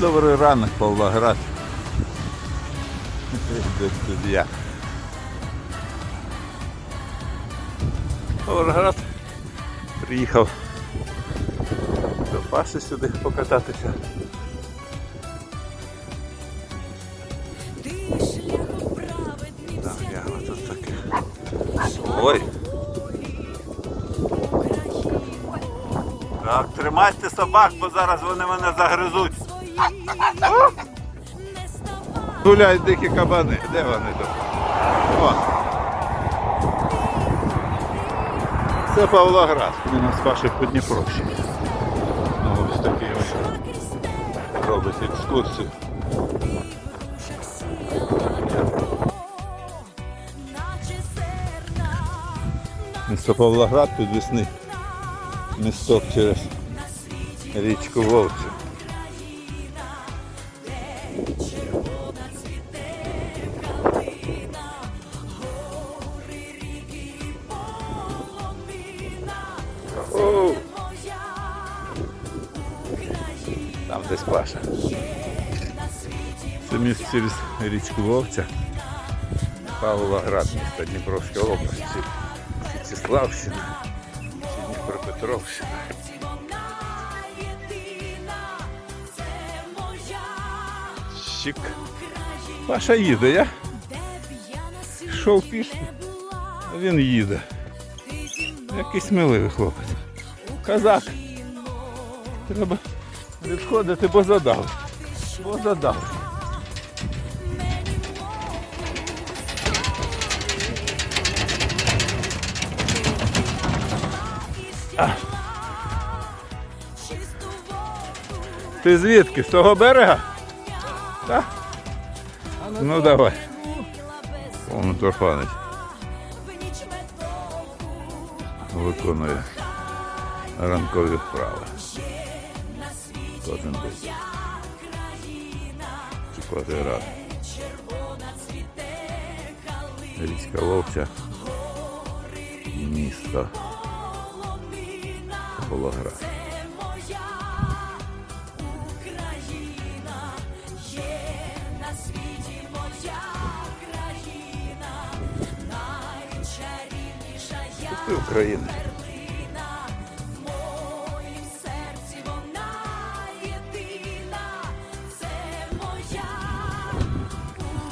Добрий ранок, Павлоград. Тут я? Павлоград приїхав до Паші сюди покататися. Так, я тут таке. Ой. Так, тримайте собак, бо зараз вони мене загризуть. Гуляють дикі кабани. Де вони тут? О. Це Павлоград. Він нас Паші по Дніпровщині. Ну, ось такий ось робить екскурсію. Місто Павлоград підвісний місток через річку Вовцю. Десь Паша. Це місто через річку Вовця. Павлоград, місто Дніпровська область. чи Дніпропетровщина. Щик. Паша їде, я йшов пішки, а він їде. Який сміливий хлопець. Казак. Треба відходити, бо задав. Бо задав. Ти звідки? З того берега? Так? Ну давай. Повно торфанець. Виконує ранкові вправи. Кожен день. Чи кожен раз. Річка Вовча. Місто. Павлоград. Ти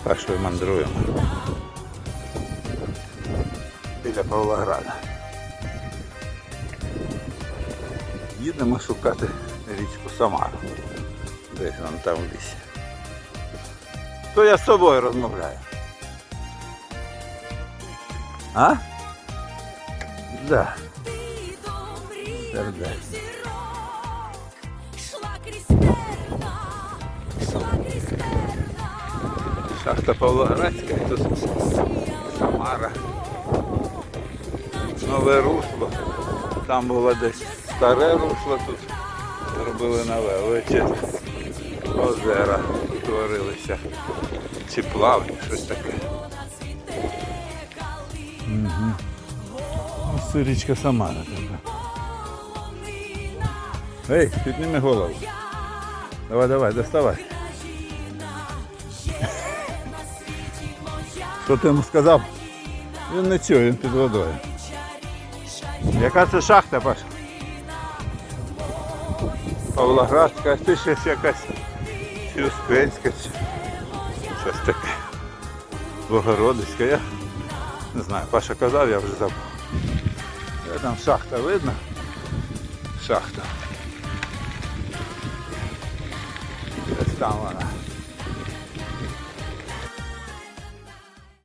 Україна. Пашою мандруємо. Біля Павлограда. Їдемо шукати річку Самару. Десь вон там в лісі. То я з собою розмовляю. А? Да. Сердечно. Шахта Павлоградська, і тут Самара. Нове русло. Там було десь старе русло, тут зробили нове. Величезне озера утворилися. Чи плавні, щось таке. Угу. Це річка Самара така. Ей, підніми голову. Давай, давай, доставай. Що ти йому сказав? Він не чує, він під водою. Яка це шахта, Паш? Павлоградська, ти щось якась чи щось таке. Богородицька, я не знаю, Паша казав, я вже забув. Де там шахта видно? Шахта. Ось там вона.